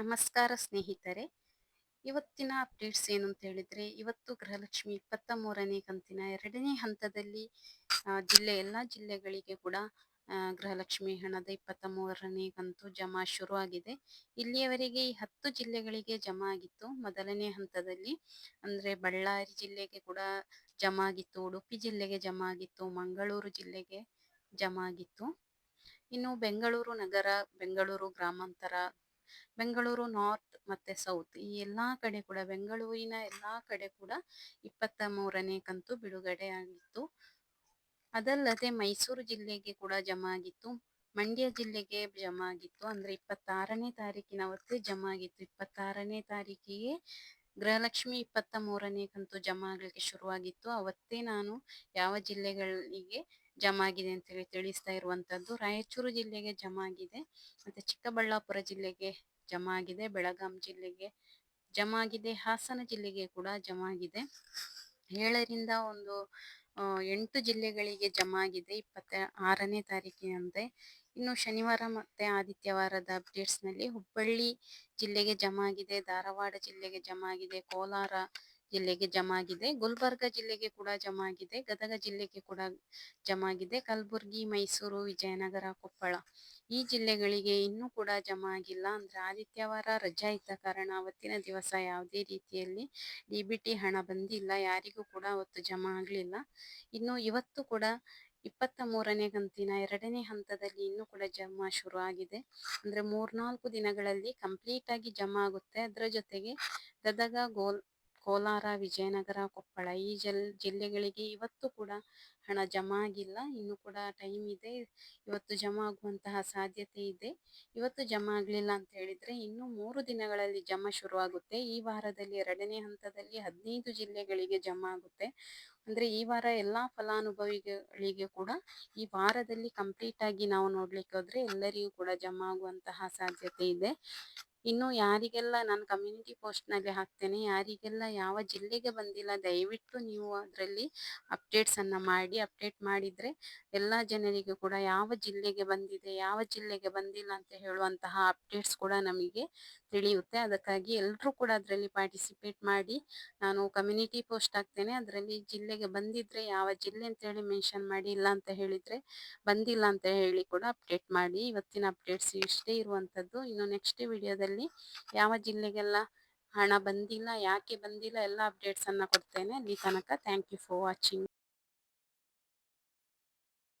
ನಮಸ್ಕಾರ ಸ್ನೇಹಿತರೆ. ಇವತ್ತಿನ ಅಪ್ಡೇಟ್ಸ್ ಏನು ಅಂತ ಹೇಳಿದ್ರೆ ಇವತ್ತು ಗೃಹಲಕ್ಷ್ಮಿ ಇಪ್ಪತ್ತ ಮೂರನೇ ಕಂತಿನ ಎರಡನೇ ಹಂತದಲ್ಲಿ ಜಿಲ್ಲೆ, ಎಲ್ಲ ಜಿಲ್ಲೆಗಳಿಗೆ ಕೂಡ ಗೃಹಲಕ್ಷ್ಮಿ ಹಣದ ಇಪ್ಪತ್ತ ಮೂರನೇ ಕಂತು ಜಮಾ ಶುರುವಾಗಿದೆ. ಇಲ್ಲಿಯವರೆಗೆ ಈ ಹತ್ತು ಜಿಲ್ಲೆಗಳಿಗೆ ಜಮಾ ಆಗಿತ್ತು. ಮೊದಲನೇ ಹಂತದಲ್ಲಿ ಅಂದ್ರೆ ಬಳ್ಳಾರಿ ಜಿಲ್ಲೆಗೆ ಕೂಡ ಜಮಾ ಆಗಿತ್ತು, ಉಡುಪಿ ಜಿಲ್ಲೆಗೆ ಜಮಾ ಆಗಿತ್ತು, ಮಂಗಳೂರು ಜಿಲ್ಲೆಗೆ ಜಮಾ ಆಗಿತ್ತು. ಇನ್ನು ಬೆಂಗಳೂರು ನಗರ, ಬೆಂಗಳೂರು ಗ್ರಾಮಾಂತರ ಬೆಂಗಳೂರು ನಾರ್ತ್ ಮತ್ತೆ ಸೌತ್ ಈ ಎಲ್ಲಾ ಕಡೆ ಕೂಡ ಬೆಂಗಳೂರಿನ ಎಲ್ಲಾ ಕಡೆ ಕೂಡ ಇಪ್ಪತ್ತ ಮೂರನೇ ಕಂತು ಬಿಡುಗಡೆ ಆಗಿತ್ತು. ಅದಲ್ಲದೆ ಮೈಸೂರು ಜಿಲ್ಲೆಗೆ ಕೂಡ ಜಮಾ ಆಗಿತ್ತು. ಮಂಡ್ಯ ಜಿಲ್ಲೆಗೆ ಜಮಾ ಆಗಿತ್ತು. ಅಂದ್ರೆ ಇಪ್ಪತ್ತಾರನೇ ತಾರೀಕಿನ ಹೊತ್ತು ಜಮಾ ಆಗಿತ್ತು. ಇಪ್ಪತ್ತಾರನೇ ತಾರೀಕಿಗೆ ಗೃಹಲಕ್ಷ್ಮಿ ಇಪ್ಪತ್ತ ಮೂರನೇ ಕಂತು ಜಮಾ ಆಗ್ಲಿಕ್ಕೆ ಶುರುವಾಗಿತ್ತು. ಅವತ್ತೇ ನಾನು ಯಾವ ಜಿಲ್ಲೆಗಳಿಗೆ ಜಮಾ ಆಗಿದೆ ಅಂತ ಹೇಳಿ ತಿಳಿಸ್ತಾ ಇರುವಂತದ್ದು. ರಾಯಚೂರು ಜಿಲ್ಲೆಗೆ ಜಮಾ ಆಗಿದೆ. ಮತ್ತೆ ಚಿಕ್ಕಬಳ್ಳಾಪುರ ಜಿಲ್ಲೆಗೆ ಜಮಾ ಆಗಿದೆ. ಬೆಳಗಾಂ ಜಿಲ್ಲೆಗೆ ಜಮಾ ಆಗಿದೆ. ಹಾಸನ ಜಿಲ್ಲೆಗೆ ಕೂಡ ಜಮಾ ಆಗಿದೆ. ಏಳರಿಂದ ಒಂದು ಎಂಟು ಜಿಲ್ಲೆಗಳಿಗೆ ಜಮಾ ಆಗಿದೆ. ಇಪ್ಪತ್ತ ಆರನೇ ತಾರೀಕಿನಂತೆ. ಇನ್ನು ಶನಿವಾರ ಮತ್ತೆ ಆದಿತ್ಯವಾರದ ಅಪ್ಡೇಟ್ಸ್ನಲ್ಲಿ ಹುಬ್ಬಳ್ಳಿ ಜಿಲ್ಲೆಗೆ ಜಮಾ ಆಗಿದೆ. ಧಾರವಾಡ ಜಿಲ್ಲೆಗೆ ಜಮಾ ಆಗಿದೆ. ಕೋಲಾರ ಜಿಲ್ಲೆಗೆ ಜಮಾಗಿದೆ. ಗುಲ್ಬರ್ಗ ಜಿಲ್ಲೆಗೆ ಕೂಡ ಜಮಾ ಆಗಿದೆ ಗದಗ ಜಿಲ್ಲೆಗೆ ಕೂಡ ಜಮಾಗಿದೆ. ಕಲಬುರಗಿ, ಮೈಸೂರು, ವಿಜಯನಗರ, ಕೊಪ್ಪಳ ಈ ಜಿಲ್ಲೆಗಳಿಗೆ ಇನ್ನೂ ಕೂಡ ಜಮಾ ಆಗಿಲ್ಲ ಅಂದ್ರೆ ಆದಿತ್ಯವಾರ ರಜಾ ಇದ್ದ ಕಾರಣ ಅವತ್ತಿನ ದಿವಸ ಯಾವುದೇ ರೀತಿಯಲ್ಲಿ ಡಿಬಿಟಿ ಹಣ ಬಂದಿಲ್ಲ. ಯಾರಿಗೂ ಕೂಡ ಅವತ್ತು ಜಮಾ ಆಗ್ಲಿಲ್ಲ. ಇನ್ನು ಇವತ್ತು ಕೂಡ ಇಪ್ಪತ್ತ ಮೂರನೇ ಕಂತಿನ ಎರಡನೇ ಹಂತದಲ್ಲಿ ಇನ್ನೂ ಕೂಡ ಜಮಾ ಶುರು ಆಗಿದೆ. ಅಂದ್ರೆ ಮೂರ್ನಾಲ್ಕು ದಿನಗಳಲ್ಲಿ ಕಂಪ್ಲೀಟ್ ಆಗಿ ಜಮಾ ಆಗುತ್ತೆ. ಅದರ ಜೊತೆಗೆ ಗದಗ, ಗೋಲ್ ಕೋಲಾರ, ವಿಜಯನಗರ, ಕೊಪ್ಪಳ ಈ ಜಲ್ ಜಿಲ್ಲೆಗಳಿಗೆ ಇವತ್ತು ಕೂಡ ಹಣ ಜಮಾ ಆಗಿಲ್ಲ. ಇನ್ನು ಕೂಡ ಟೈಮ್ ಇದೆ. ಇವತ್ತು ಜಮಾ ಆಗುವಂತಹ ಸಾಧ್ಯತೆ ಇದೆ. ಇವತ್ತು ಜಮಾ ಆಗಲಿಲ್ಲ ಅಂತ ಹೇಳಿದ್ರೆ ಇನ್ನು ಮೂರು ದಿನಗಳಲ್ಲಿ ಜಮಾ ಶುರುವಾಗುತ್ತೆ. ಈ ವಾರದಲ್ಲಿ ಎರಡನೇ ಹಂತದಲ್ಲಿ ಹದಿನೈದು ಜಿಲ್ಲೆಗಳಿಗೆ ಜಮಾ ಆಗುತ್ತೆ. ಅಂದ್ರೆ ಈ ವಾರ ಎಲ್ಲಾ ಫಲಾನುಭವಿಗಳಿಗೆ ಕೂಡ ಈ ವಾರದಲ್ಲಿ ಕಂಪ್ಲೀಟ್ ಆಗಿ ನಾವು ನೋಡ್ಲಿಕ್ಕೆ ಹೋದ್ರೆ ಎಲ್ಲರಿಗೂ ಕೂಡ ಜಮಾ ಆಗುವಂತಹ ಸಾಧ್ಯತೆ ಇದೆ. ಇನ್ನು ಯಾರಿಗೆಲ್ಲ ನಾನು ಕಮ್ಯುನಿಟಿ ಪೋಸ್ಟ್ನಲ್ಲಿ ಹಾಕ್ತೇನೆ, ಯಾರಿಗೆಲ್ಲ ಯಾವ ಜಿಲ್ಲೆಗೆ ಬಂದಿಲ್ಲ, ದಯವಿಟ್ಟು ನೀವು ಅದರಲ್ಲಿ ಅಪ್ಡೇಟ್ಸನ್ನು ಮಾಡಿ ಅಪ್ಡೇಟ್ ಮಾಡಿದ್ರೆ ಎಲ್ಲ ಜನರಿಗೂ ಕೂಡ ಯಾವ ಜಿಲ್ಲೆಗೆ ಬಂದಿದೆ, ಯಾವ ಜಿಲ್ಲೆಗೆ ಬಂದಿಲ್ಲ ಅಂತ ಹೇಳುವಂತಹ ಅಪ್ಡೇಟ್ಸ್ ಕೂಡ ನಮಗೆ ತಿಳಿಯುತ್ತೆ. ಅದಕ್ಕಾಗಿ ಎಲ್ಲರೂ ಕೂಡ ಅದರಲ್ಲಿ ಪಾರ್ಟಿಸಿಪೇಟ್ ಮಾಡಿ ನಾನು ಕಮ್ಯುನಿಟಿ ಪೋಸ್ಟ್ ಹಾಕ್ತೇನೆ. ಅದರಲ್ಲಿ ಜಿಲ್ಲೆಗೆ ಬಂದಿದ್ರೆ, ಯಾವ ಜಿಲ್ಲೆ ಅಂತ ಹೇಳಿ ಮೆನ್ಷನ್ ಮಾಡಿ, ಇಲ್ಲ ಅಂತ ಹೇಳಿದ್ರೆ ಬಂದಿಲ್ಲ ಅಂತ ಹೇಳಿ ಕೂಡ ಅಪ್ಡೇಟ್ ಮಾಡಿ. ಇವತ್ತಿನ ಅಪ್ಡೇಟ್ಸ್ ಇಷ್ಟೇ ಇರುವಂತದ್ದು. ಇನ್ನು ನೆಕ್ಸ್ಟ್ ವಿಡಿಯೋದಲ್ಲಿ ಯಾವ ಜಿಲ್ಲೆಗೆಲ್ಲ ಹಣ ಬಂದಿಲ್ಲ, ಯಾಕೆ ಬಂದಿಲ್ಲ, ಎಲ್ಲ ಅಪ್ಡೇಟ್ಸ್ ಅನ್ನ ಕೊಡ್ತೇನೆ. ಅಲ್ಲಿ ತನಕ ಥ್ಯಾಂಕ್ ಯು ಫಾರ್ ವಾಚಿಂಗ್